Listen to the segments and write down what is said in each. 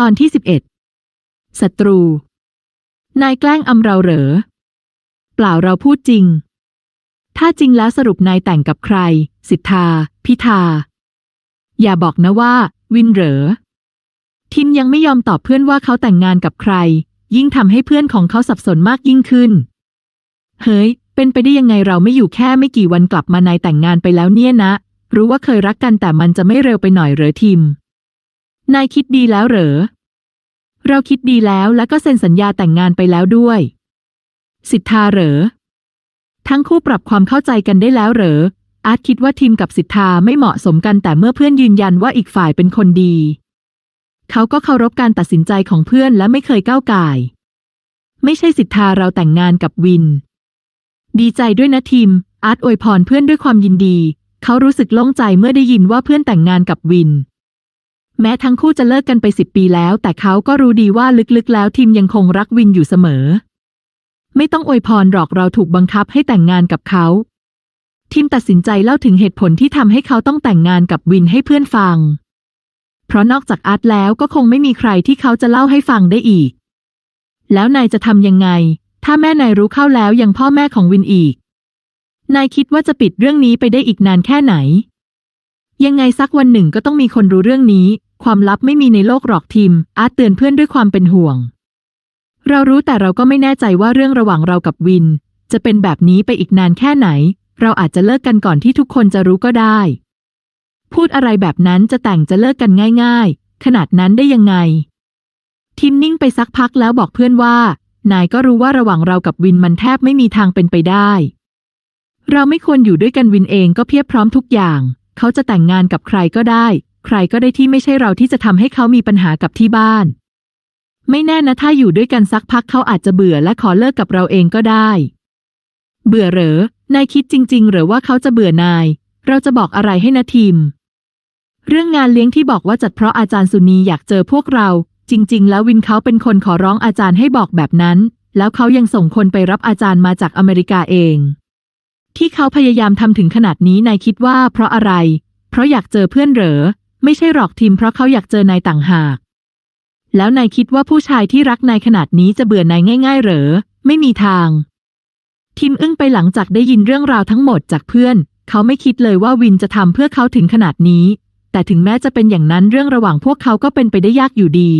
ตอนที่สิบเอ็ดศัตรู นายแกล้งอำเราเหรอ เปล่าเราพูดจริง ถ้าจริงแล้วสรุปนายแต่งกับใคร สิทธา พิธา อย่าบอกนะว่า วินเหรอ ทิมยังไม่ยอมตอบเพื่อนว่าเขาแต่งงานกับใคร ยิ่งทำให้เพื่อนของเขาสับสนมากยิ่งขึ้น เฮ้ย เป็นไปได้ยังไงเราไม่อยู่แค่ไม่กี่วันกลับมานายแต่งงานไปแล้วเนี่ยนะ รู้ว่าเคยรักกันแต่มันจะไม่เร็วไปหน่อยเหรอทิม นายคิดดีแล้วเหรอ เราคิดดีแล้วและก็เซ็นสัญญาแต่งงานไปแล้วด้วย สิทธาเหรอ ทั้งคู่ปรับความเข้าใจกันได้แล้วเหรอ อาร์ตคิดว่าทีมกับสิทธาไม่เหมาะสมกันแต่เมื่อเพื่อนยืนยันว่าอีกฝ่ายเป็นคนดี เขาก็เคารพการตัดสินใจของเพื่อนและไม่เคยก้าวก่าย ไม่ใช่สิทธาเราแต่งงานกับวิน ดีใจด้วยนะทีม อาร์ตอวยพรเพื่อนด้วยความยินดี เขารู้สึกโล่งใจเมื่อได้ยินว่าเพื่อนแต่งงานกับวิน แม้ทั้งคู่จะเลิกกันไปสิบปีแล้ว แต่เขาก็รู้ดีว่าลึกๆ แล้วทีมยังคงรักวินอยู่เสมอ ไม่ต้องอวยพรหรอกเราถูกบังคับให้แต่งงานกับเขาทีมตัดสินใจเล่าถึงเหตุผลที่ทำให้เขาต้องแต่งงานกับวินให้เพื่อนฟัง เพราะนอกจากอาร์ตแล้วก็คงไม่มีใครที่เขาจะเล่าให้ฟังได้อีก แล้วนายจะทำยังไง ถ้าแม่นายรู้เข้าแล้วยังพ่อแม่ของวินอีก นายคิดว่าจะปิดเรื่องนี้ไปได้อีกนานแค่ไหน ยังไงสักวันหนึ่งก็ต้องมีคนรู้เรื่องนี้ ความลับไม่มีในโลกหรอกทีม อาร์ตเตือนเพื่อนด้วยความเป็นห่วง เรารู้แต่เราก็ไม่แน่ใจว่าเรื่องระหว่างเรากับวิน จะเป็นแบบนี้ไปอีกนานแค่ไหน เราอาจจะเลิกกันก่อนที่ทุกคนจะรู้ก็ได้ พูดอะไรแบบนั้นจะแต่งจะเลิกกันง่าย ๆ ขนาดนั้นได้ยังไง ทิมนิ่งไปสักพักแล้วบอกเพื่อนว่า นายก็รู้ว่าระหว่างเรากับวินมันแทบไม่มีทางเป็นไปได้ เราไม่ควรอยู่ด้วยกันวินเองก็เพียบพร้อมทุกอย่าง เขาจะแต่งงานกับใครก็ได้ ใครก็ได้ที่ไม่ใช่เราที่จะทำให้เขามีปัญหากับที่บ้าน ไม่แน่นะถ้าอยู่ด้วยกันสักพักเขาอาจจะเบื่อและขอเลิกกับเราเองก็ได้ เบื่อเหรอนายคิดจริง ๆ หรือว่าเขาจะเบื่อนาย เราจะบอกอะไรให้นะทีม เรื่องงานเลี้ยงที่บอกว่าจัดเพราะอาจารย์สุนีอยากเจอพวกเรา จริง ๆ แล้ววินเขาเป็นคนขอร้องอาจารย์ให้บอกแบบนั้น แล้วเขายังส่งคนไปรับอาจารย์มาจากอเมริกาเอง ที่เขาพยายามทำถึงขนาดนี้นายคิดว่าเพราะอะไร เพราะอยากเจอเพื่อนเหรอ ไม่ใช่หรอกทีมเพราะเขาอยากเจอนายต่างหาก แล้วนายคิดว่าผู้ชายที่รักนายขนาดนี้จะเบื่อนายง่าย ๆ เหรอ ไม่มีทาง ทิมอึ้งไปหลังจากได้ยินเรื่องราวทั้งหมดจากเพื่อน เขาไม่คิดเลยว่าวินจะทำเพื่อเขาถึงขนาดนี้ แต่ถึงแม้จะเป็นอย่างนั้นเรื่องระหว่างพวกเขาก็เป็นไปได้ยากอยู่ดี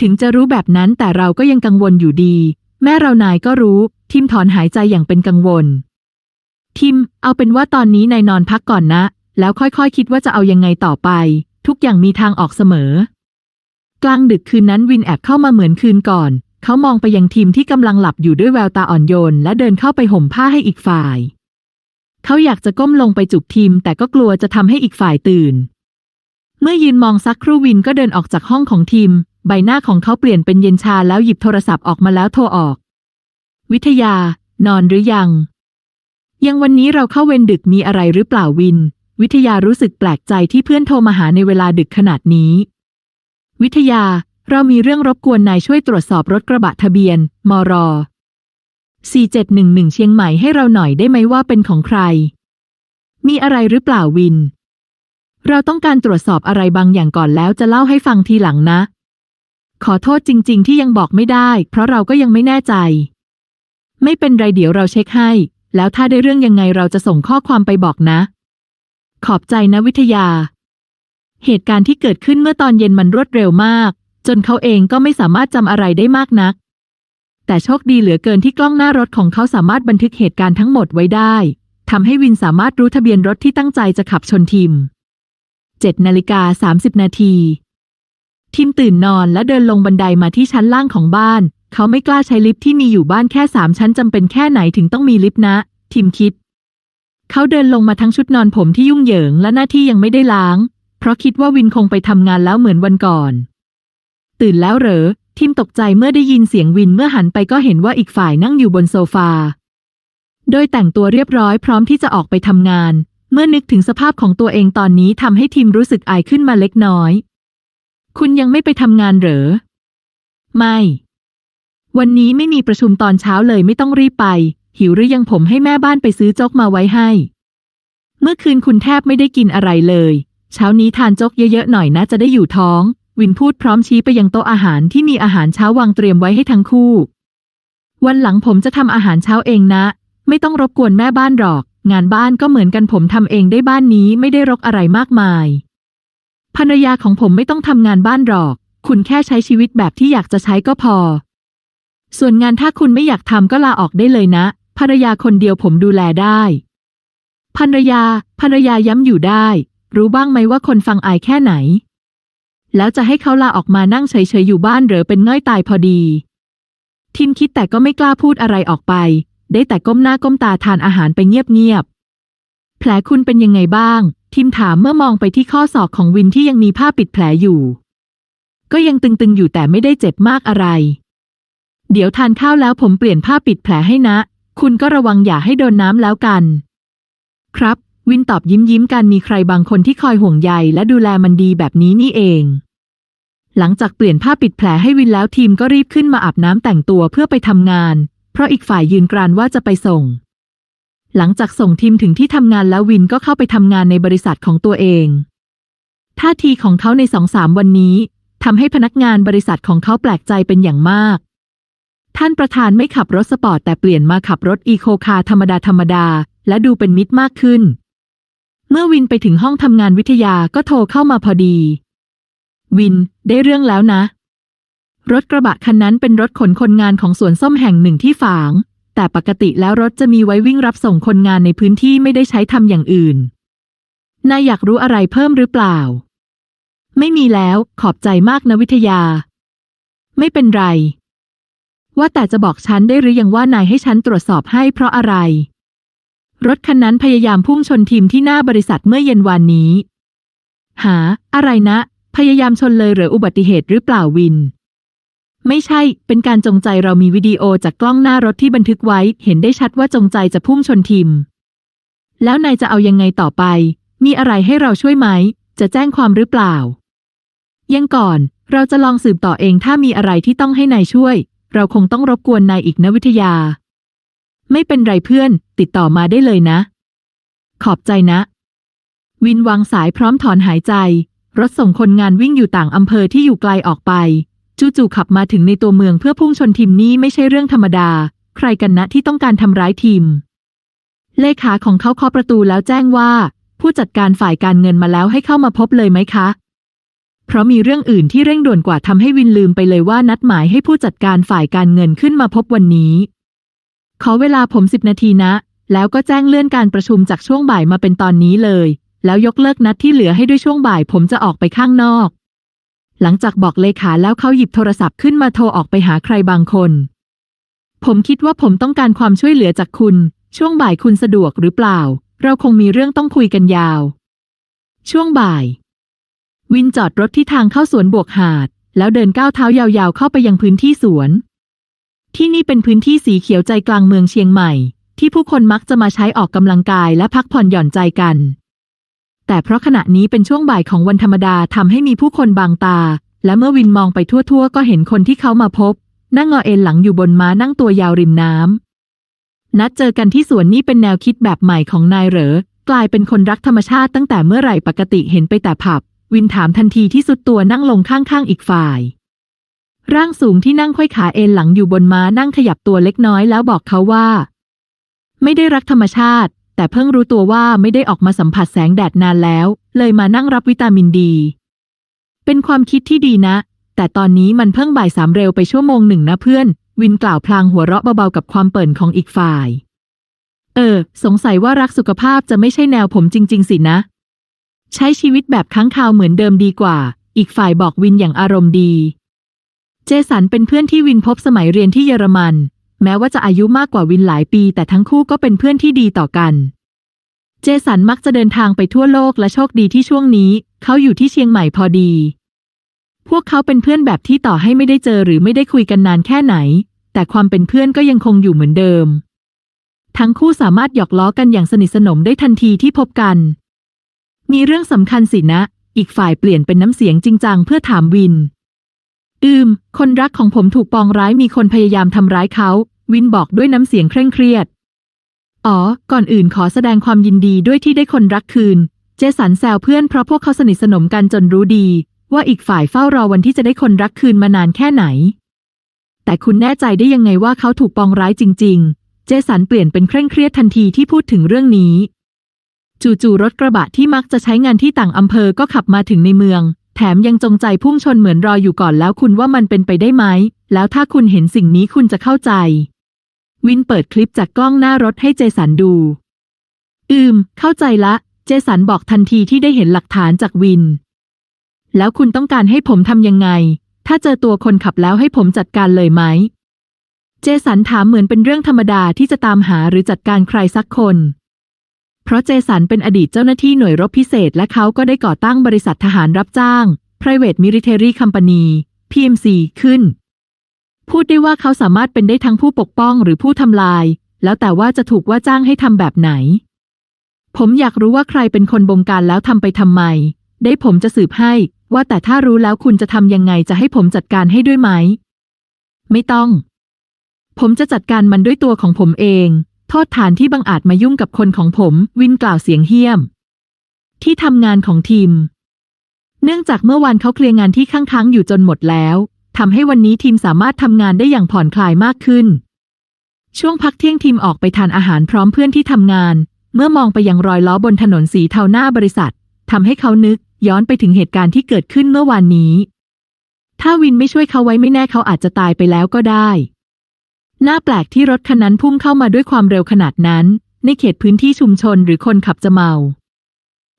ถึงจะรู้แบบนั้นแต่เราก็ยังกังวลอยู่ดี แม่เรานายก็รู้ ทิมถอนหายใจอย่างเป็นกังวล ทิม เอาเป็นว่าตอนนี้นายนอนพักก่อนนะ แล้วค่อยๆคคิดว่าจะเอายังไงต่อไป ทุกอย่างมีทางออกเสมอ กลางดึกคืนนั้นวินแอบเข้ามาเหมือนคืนก่อน เขามองไปยังทีมที่กำลังหลับอยู่ด้วยแววตาอ่อนโยน และเดินเข้าไปห่มผ้าให้อีกฝ่าย เขาอยากจะก้มลงไปจุกทีม แต่ก็กลัวจะทำให้อีกฝ่ายตื่น เมื่อยืนมองสักครู่วินก็เดินออกจากห้องของทีม ใบหน้าของเขาเปลี่ยนเป็นเย็นชาแล้วหยิบโทรศัพท์ออกมาแล้วโทรออก วิทยา นอนหรือยัง ยังวันนี้เราเข้าเวรดึกมีอะไรหรือเปล่าวิน วิทยารู้สึกแปลกใจที่เพื่อนโทรมาหาในเวลาดึกขนาดนี้ วิทยา เรามีเรื่องรบกวนนายช่วยตรวจสอบรถกระบะทะเบียน มร 4711 เชียงใหม่ให้เราหน่อยได้ไหมว่าเป็นของใคร มีอะไรหรือเปล่าวิน เราต้องการตรวจสอบอะไรบางอย่างก่อนแล้วจะเล่าให้ฟังทีหลังนะ ขอโทษจริง ๆ ที่ยังบอกไม่ได้ เพราะเราก็ยังไม่แน่ใจ ไม่เป็นไรเดี๋ยวเราเช็คให้ แล้วถ้าได้เรื่องยังไงเราจะส่งข้อความไปบอกนะ ขอบใจนะวิทยา เหตุการณ์ที่เกิดขึ้นเมื่อตอนเย็นมันรวดเร็วมาก จนเขาเองก็ไม่สามารถจำอะไรได้มากนัก แต่โชคดีเหลือเกินที่กล้องหน้ารถของเขาสามารถบันทึกเหตุการณ์ทั้งหมดไว้ได้ทำให้วินสามารถรู้ทะเบียนรถที่ตั้งใจจะขับชนทิม7นาฬิกา30 นาที ทิมตื่นนอนและเดินลงบันไดมาที่ชั้นล่างของบ้าน เขาไม่กล้าใช้ลิฟต์ที่มีอยู่บ้านแค่สามชั้นจำเป็นแค่ไหนถึงต้องมีลิฟต์นะ ทิมคิด เขาเดินลงมาทั้งชุดนอนผมที่ยุ่งเหยิงและหน้าที่ยังไม่ได้ล้าง เพราะคิดว่าวินคงไปทำงานแล้วเหมือนวันก่อน ตื่นแล้วเหรอ ทิมตกใจเมื่อได้ยินเสียงวินเมื่อหันไปก็เห็นว่าอีกฝ่ายนั่งอยู่บนโซฟา โดยแต่งตัวเรียบร้อยพร้อมที่จะออกไปทำงาน เมื่อนึกถึงสภาพของตัวเองตอนนี้ทำให้ทิมรู้สึกอายขึ้นมาเล็กน้อย คุณยังไม่ไปทำงานเหรอ ไม่ วันนี้ไม่มีประชุมตอนเช้าเลยไม่ต้องรีบไป หิวหรือยังผมให้แม่บ้านไปซื้อโจ๊กมาไว้ให้ เมื่อคืนคุณแทบไม่ได้กินอะไรเลย เช้านี้ทานโจ๊กเยอะๆหน่อยนะจะได้อยู่ท้อง วินพูดพร้อมชี้ไปยังโต๊ะอาหารที่มีอาหารเช้าวางเตรียมไว้ให้ทั้งคู่ วันหลังผมจะทำอาหารเช้าเองนะ ไม่ต้องรบกวนแม่บ้านหรอก งานบ้านก็เหมือนกันผมทำเองได้บ้านนี้ไม่ได้รกอะไรมากมาย ภรรยาของผมไม่ต้องทำงานบ้านหรอก คุณแค่ใช้ชีวิตแบบที่อยากจะใช้ก็พอ ส่วนงานถ้าคุณไม่อยากทำก็ลาออกได้เลยนะ ภรรยาคนเดียวผมดูแลได้ ภรรยา ภรรยาย้ำอยู่ได้ รู้บ้างไหมว่าคนฟังอายแค่ไหน แล้วจะให้เขาลาออกมานั่งเฉยๆอยู่บ้านหรือเป็นง่อยตายพอดี ทิมคิดแต่ก็ไม่กล้าพูดอะไรออกไป ได้แต่ก้มหน้าก้มตาทานอาหารไปเงียบๆ แผลคุณเป็นยังไงบ้าง ทิมถามเมื่อมองไปที่ข้อศอกของวินที่ยังมีผ้าปิดแผลอยู่ ก็ยังตึงๆอยู่แต่ไม่ได้เจ็บมากอะไร เดี๋ยวทานข้าวแล้วผมเปลี่ยนผ้าปิดแผลให้นะ คุณก็ระวังอย่าให้โดนน้ำแล้วกัน ครับ วินตอบยิ้มยิ้มกันมีใครบางคนที่คอยห่วงใยและดูแลมันดีแบบนี้นี่เอง หลังจากเปลี่ยนผ้าปิดแผลให้วินแล้วทีมก็รีบขึ้นมาอาบน้ำแต่งตัวเพื่อไปทำงาน เพราะอีกฝ่ายยืนกรานว่าจะไปส่ง หลังจากส่งทีมถึงที่ทำงานแล้ววินก็เข้าไปทำงานในบริษัทของตัวเองท่าทีของเขาในสองสามวันนี้ทำให้พนักงานบริษัทของเขาแปลกใจเป็นอย่างมาก ท่านประธานไม่ขับรถสปอร์ตแต่เปลี่ยนมาขับรถอีโคคาร์ธรรมดาธรรมดา และดูเป็นมิตรมากขึ้น เมื่อวินไปถึงห้องทำงานวิทยาก็โทรเข้ามาพอดี วิน ได้เรื่องแล้วนะ รถกระบะคันนั้นเป็นรถขนคนงานของสวนส้มแห่งหนึ่งที่ฝาง แต่ปกติแล้วรถจะมีไว้วิ่งรับส่งคนงานในพื้นที่ไม่ได้ใช้ทำอย่างอื่น นายอยากรู้อะไรเพิ่มหรือเปล่า ไม่มีแล้ว ขอบใจมากนะวิทยา ไม่เป็นไร ว่าแต่จะบอกฉันได้หรือยังว่านายให้ฉันตรวจสอบให้เพราะอะไร รถคันนั้นพยายามพุ่งชนทีมที่หน้าบริษัทเมื่อเย็นวานนี้ หา อะไรนะ พยายามชนเลยหรืออุบัติเหตุหรือเปล่าวิน ไม่ใช่ เป็นการจงใจเรามีวิดีโอจากกล้องหน้ารถที่บันทึกไว้ เห็นได้ชัดว่าจงใจจะพุ่งชนทีม แล้วนายจะเอายังไงต่อไป มีอะไรให้เราช่วยไหม จะแจ้งความหรือเปล่า ยังก่อนเราจะลองสืบต่อเองถ้ามีอะไรที่ต้องให้นายช่วย เราคงต้องรบกวนนายอีกนะวิทยา ไม่เป็นไรเพื่อน ติดต่อมาได้เลยนะ ขอบใจนะ วินวางสายพร้อมถอนหายใจ รถส่งคนงานวิ่งอยู่ต่างอำเภอที่อยู่ไกลออกไป จู่ๆขับมาถึงในตัวเมืองเพื่อพุ่งชนทีมนี้ไม่ใช่เรื่องธรรมดา ใครกันนะที่ต้องการทำร้ายทีม เลขาของเขาเคาะประตูแล้วแจ้งว่า ผู้จัดการฝ่ายการเงินมาแล้วให้เข้ามาพบเลยไหมคะ เพราะมีเรื่องอื่นที่เร่งด่วนกว่าทำให้วินลืมไปเลยว่านัดหมายให้ผู้จัดการฝ่ายการเงินขึ้นมาพบวันนี้ ขอเวลาผมสิบนาทีนะ แล้วก็แจ้งเลื่อนการประชุมจากช่วงบ่ายมาเป็นตอนนี้เลย แล้วยกเลิกนัดที่เหลือให้ด้วยช่วงบ่ายผมจะออกไปข้างนอก หลังจากบอกเลขาแล้วเขาหยิบโทรศัพท์ขึ้นมาโทรออกไปหาใครบางคน ผมคิดว่าผมต้องการความช่วยเหลือจากคุณ ช่วงบ่ายคุณสะดวกหรือเปล่า เราคงมีเรื่องต้องคุยกันยาว ช่วงบ่าย วินจอดรถที่ทางเข้าสวนบวกหาด แล้วเดินก้าวเท้ายาวๆเข้าไปยังพื้นที่สวน ที่นี่เป็นพื้นที่สีเขียวใจกลางเมืองเชียงใหม่ ที่ผู้คนมักจะมาใช้ออกกำลังกายและพักผ่อนหย่อนใจกัน แต่เพราะขณะนี้เป็นช่วงบ่ายของวันธรรมดาทำให้มีผู้คนบางตา และเมื่อวินมองไปทั่วๆ ก็เห็นคนที่เขามาพบ นั่งงอเอ็นหลังอยู่บนม้านั่งตัวยาวริมน้ำนัดเจอกันที่สวนนี่เป็นแนวคิดแบบใหม่ของนายเหรอ กลายเป็นคนรักธรรมชาติตั้งแต่เมื่อไหร่ปกติเห็นไปแต่ผับ วินถามทันทีที่สุดตัวนั่งลงข้างๆอีกฝ่าย ร่างสูงที่นั่งค่อยขาเอ็นหลังอยู่บนม้านั่งขยับตัวเล็กน้อยแล้วบอกเขาว่า ไม่ได้รักธรรมชาติ แต่เพิ่งรู้ตัวว่าไม่ได้ออกมาสัมผัสแสงแดดนานแล้ว เลยมานั่งรับวิตามินดี เป็นความคิดที่ดีนะ แต่ตอนนี้มันเพิ่งบ่ายสามเร็วไปชั่วโมงหนึ่งนะเพื่อน วินกล่าวพลางหัวเราะเบาๆกับความเปิ่นของอีกฝ่าย เออ สงสัยว่ารักสุขภาพจะไม่ใช่แนวผมจริง ๆ สินะ ใช้ชีวิตแบบค้างคาวเหมือนเดิมดีกว่า อีกฝ่ายบอกวินอย่างอารมณ์ดี เจสันเป็นเพื่อนที่วินพบสมัยเรียนที่เยอรมัน แม้ว่าจะอายุมากกว่าวินหลายปี แต่ทั้งคู่ก็เป็นเพื่อนที่ดีต่อกัน เจสันมักจะเดินทางไปทั่วโลกและโชคดีที่ช่วงนี้ เขาอยู่ที่เชียงใหม่พอดี พวกเขาเป็นเพื่อนแบบที่ต่อให้ไม่ได้เจอหรือไม่ได้คุยกันนานแค่ไหน แต่ความเป็นเพื่อนก็ยังคงอยู่เหมือนเดิม ทั้งคู่สามารถหยอกล้อกันอย่างสนิทสนมได้ทันทีที่พบกัน มีเรื่องสำคัญสินะ อีกฝ่ายเปลี่ยนเป็นน้ำเสียงจริงจังเพื่อถามวิน อืม คนรักของผมถูกปองร้ายมีคนพยายามทำร้ายเขา วินบอกด้วยน้ำเสียงเคร่งเครียด อ๋อ ก่อนอื่นขอแสดงความยินดีด้วยที่ได้คนรักคืน เจสันแซวเพื่อนเพราะพวกเขาสนิทสนมกันจนรู้ดี ว่าอีกฝ่ายเฝ้ารอวันที่จะได้คนรักคืนมานานแค่ไหน แต่คุณแน่ใจได้ยังไงว่าเขาถูกปองร้ายจริง ๆ เจสันเปลี่ยนเป็นเคร่งเครียดทันทีที่พูดถึงเรื่องนี้ จู่ๆรถกระบะที่มักจะใช้งานที่ต่างอำเภอก็ขับมาถึงในเมือง แถมยังจงใจพุ่งชนเหมือนรออยู่ก่อนแล้วคุณว่ามันเป็นไปได้ไหม แล้วถ้าคุณเห็นสิ่งนี้คุณจะเข้าใจ วินเปิดคลิปจากกล้องหน้ารถให้เจสันดู อืม เข้าใจละ เจสันบอกทันทีที่ได้เห็นหลักฐานจากวิน แล้วคุณต้องการให้ผมทำยังไง ถ้าเจอตัวคนขับแล้วให้ผมจัดการเลยไหม เจสันถามเหมือนเป็นเรื่องธรรมดาที่จะตามหาหรือจัดการใครสักคน เพราะเจสันเป็นอดีตเจ้าหน้าที่หน่วยรบพิเศษ และเขาก็ได้ก่อตั้งบริษัททหารรับจ้าง Private Military Company PMC ขึ้น พูดได้ว่าเขาสามารถเป็นได้ทั้งผู้ปกป้องหรือผู้ทำลาย แล้วแต่ว่าจะถูกว่าจ้างให้ทำแบบไหน ผมอยากรู้ว่าใครเป็นคนบงการแล้วทำไปทำไม ได้ผมจะสืบให้ ว่าแต่ถ้ารู้แล้วคุณจะทำยังไงจะให้ผมจัดการให้ด้วยไหม ไม่ต้อง ผมจะจัดการมันด้วยตัวของผมเอง โทษฐานที่บังอาจมายุ่งกับคนของผม วินกล่าวเสียงเหี้ยม ที่ทำงานของทีม เนื่องจากเมื่อวานเขาเคลียร์งานที่ค้างๆอยู่จนหมดแล้วทำให้วันนี้ทีมสามารถทำงานได้อย่างผ่อนคลายมากขึ้น ช่วงพักเที่ยงทีมออกไปทานอาหารพร้อมเพื่อนที่ทำงาน เมื่อมองไปยังรอยล้อบนถนนสีเทาหน้าบริษัททำให้เขานึกย้อนไปถึงเหตุการณ์ที่เกิดขึ้นเมื่อวานนี้ ถ้าวินไม่ช่วยเขาไว้ไม่แน่เขาอาจจะตายไปแล้วก็ได้ น่าแปลกที่รถคันนั้นพุ่งเข้ามาด้วยความเร็วขนาดนั้น ในเขตพื้นที่ชุมชนหรือคนขับจะเมา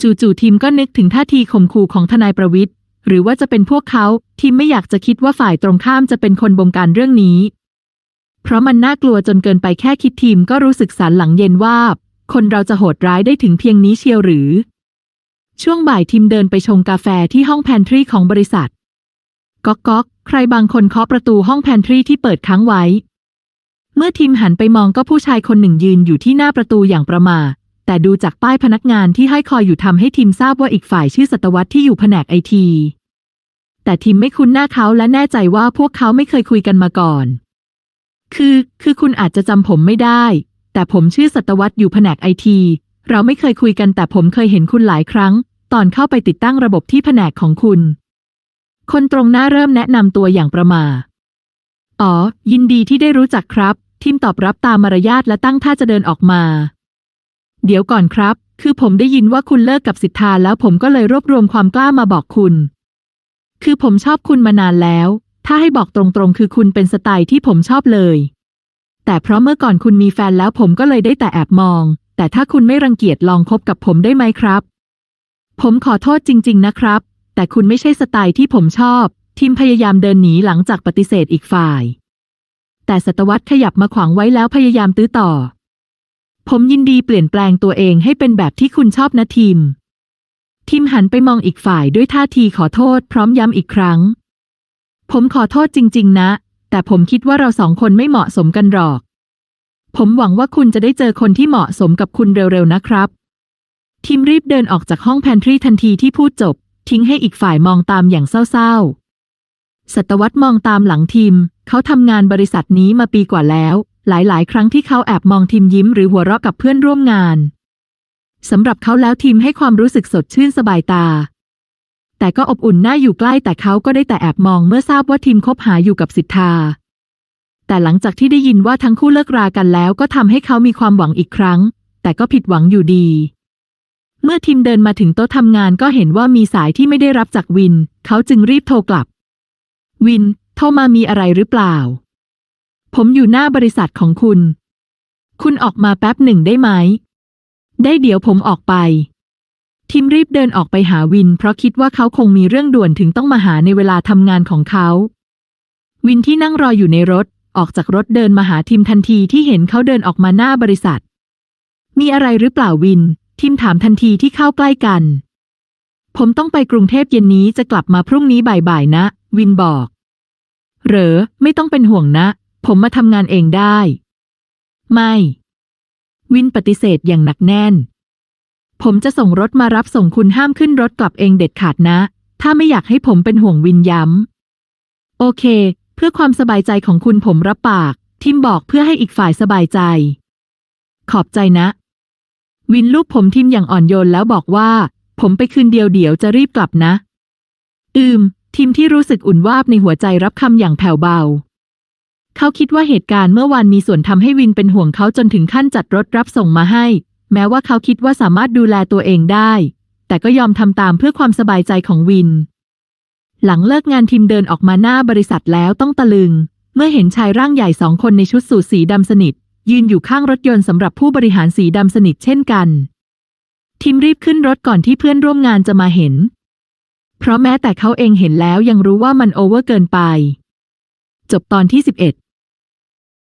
จู่ๆทีมก็นึกถึงท่าทีข่มขู่ของทนายประวิทย์หรือว่าจะเป็นพวกเขาทีมไม่อยากจะคิดว่าฝ่ายตรงข้ามจะเป็นคนบงการเรื่องนี้ เพราะมันน่ากลัวจนเกินไปแค่คิดทีมก็รู้สึกสันหลังเย็นว่าคนเราจะโหดร้ายได้ถึงเพียงนี้เชียวหรือ ช่วงบ่ายทีมเดินไปชงกาแฟที่ห้องแพนทรีของบริษัท ก๊อกก๊อกใครบางคนเคาะประตูห้องแพนทรีที่เปิดค้างไว้ เมื่อทีมหันไปมองก็ผู้ชายคนหนึ่งยืนอยู่ที่หน้าประตูอย่างประมาแต่ดูจากป้ายพนักงานที่ให้คอยอยู่ทำให้ทีมทราบว่าอีกฝ่ายชื่อสัตวัตที่อยู่แผนกไอที แต่ทีมไม่คุ้นหน้าเขาและแน่ใจว่าพวกเขาไม่เคยคุยกันมาก่อน คือ คือคุณอาจจะจำผมไม่ได้ แต่ผมชื่อสัตวัตอยู่แผนกไอที เราไม่เคยคุยกันแต่ผมเคยเห็นคุณหลายครั้ง ตอนเข้าไปติดตั้งระบบที่แผนกของคุณ คนตรงหน้าเริ่มแนะนำตัวอย่างประมา อ๋อ ยินดีที่ได้รู้จักครับ ทีมตอบรับตามมารยาทและตั้งท่าจะเดินออกมา เดี๋ยวก่อนครับ คือผมได้ยินว่าคุณเลิกกับสิทธาแล้วผมก็เลยรวบรวมความกล้ามาบอกคุณ คือผมชอบคุณมานานแล้ว ถ้าให้บอกตรงๆ คือคุณเป็นสไตล์ที่ผมชอบเลย แต่เพราะเมื่อก่อนคุณมีแฟนแล้วผมก็เลยได้แต่แอบมอง แต่ถ้าคุณไม่รังเกียจลองคบกับผมได้ไหมครับ ผมขอโทษจริง ๆ นะครับ แต่คุณไม่ใช่สไตล์ที่ผมชอบ ทีมพยายามเดินหนีหลังจากปฏิเสธอีกฝ่าย แต่สตวัตขยับมาขวางไว้แล้วพยายามตื้อต่อ ผมยินดีเปลี่ยนแปลงตัวเองให้เป็นแบบที่คุณชอบนะทีม ทีมหันไปมองอีกฝ่ายด้วยท่าทีขอโทษพร้อมย้ำอีกครั้ง ผมขอโทษจริง ๆ นะ แต่ผมคิดว่าเราสองคนไม่เหมาะสมกันหรอก ผมหวังว่าคุณจะได้เจอคนที่เหมาะสมกับคุณเร็ว ๆ นะครับทีมรีบเดินออกจากห้องแพนทรีทันทีที่พูดจบ ทิ้งให้อีกฝ่ายมองตามอย่างเศร้าๆ สัตวัตมองตามหลังทีม เขาทำงานบริษัทนี้มาปีกว่าแล้ว หลายๆ ครั้งที่เขาแอบมองทีมยิ้มหรือหัวเราะกับเพื่อนร่วมงานสำหรับเขาแล้วทีมให้ความรู้สึกสดชื่นสบายตา แต่ก็อบอุ่นน่าอยู่ใกล้แต่เขาก็ได้แต่แอบมองเมื่อทราบว่าทีมคบหาอยู่กับสิทธา แต่หลังจากที่ได้ยินว่าทั้งคู่เลิกรากันแล้วก็ทำให้เขามีความหวังอีกครั้ง แต่ก็ผิดหวังอยู่ดี เมื่อทีมเดินมาถึงโต๊ะทำงานก็เห็นว่ามีสายที่ไม่ได้รับจากวิน เขาจึงรีบโทรกลับ วิน โทรมามีอะไรหรือเปล่า ผมอยู่หน้าบริษัทของคุณ คุณออกมาแป๊บหนึ่งได้ไหม ได้เดี๋ยวผมออกไปทีมรีบเดินออกไปหาวิน เพราะคิดว่าเขาคงมีเรื่องด่วนถึงต้องมาหาในเวลาทำงานของเขา วินที่นั่งรออยู่ในรถ ออกจากรถเดินมาหาทีมทันทีที่เห็นเขาเดินออกมาหน้าบริษัท มีอะไรหรือเปล่าวินทีมถามทันทีที่เข้าใกล้กันผมต้องไปกรุงเทพเย็นนี้จะกลับมาพรุ่งนี้บ่ายๆนะ วินบอก เหรอ ไม่ต้องเป็นห่วงนะ ผมมาทำงานเองได้ ไม่ วินปฏิเสธอย่างหนักแน่น ผมจะส่งรถมารับส่งคุณห้ามขึ้นรถกลับเองเด็ดขาดนะ ถ้าไม่อยากให้ผมเป็นห่วงวินย้ำ โอเค เพื่อความสบายใจของคุณผมรับปาก ทิมบอกเพื่อให้อีกฝ่ายสบายใจ ขอบใจนะ วินลูกผมทิมอย่างอ่อนโยนแล้วบอกว่า ผมไปคืนเดียวเดี๋ยวจะรีบกลับนะ อืม ทีมที่รู้สึกอุ่นวาบในหัวใจรับคำอย่างแผ่วเบา เขาคิดว่าเหตุการณ์เมื่อวานมีส่วนทำให้วินเป็นห่วงเขาจนถึงขั้นจัดรถรับส่งมาให้ แม้ว่าเขาคิดว่าสามารถดูแลตัวเองได้ แต่ก็ยอมทำตามเพื่อความสบายใจของวิน หลังเลิกงานทีมเดินออกมาหน้าบริษัทแล้วต้องตะลึง เมื่อเห็นชายร่างใหญ่สองคนในชุดสูทสีดำสนิท ยืนอยู่ข้างรถยนต์สำหรับผู้บริหารสีดำสนิทเช่นกัน ทีมรีบขึ้นรถก่อนที่เพื่อนร่วมงานจะมาเห็น เพราะแม้แต่เขาเองเห็นแล้วยังรู้ว่ามันโอเวอร์เกินไป จบตอนที่ 11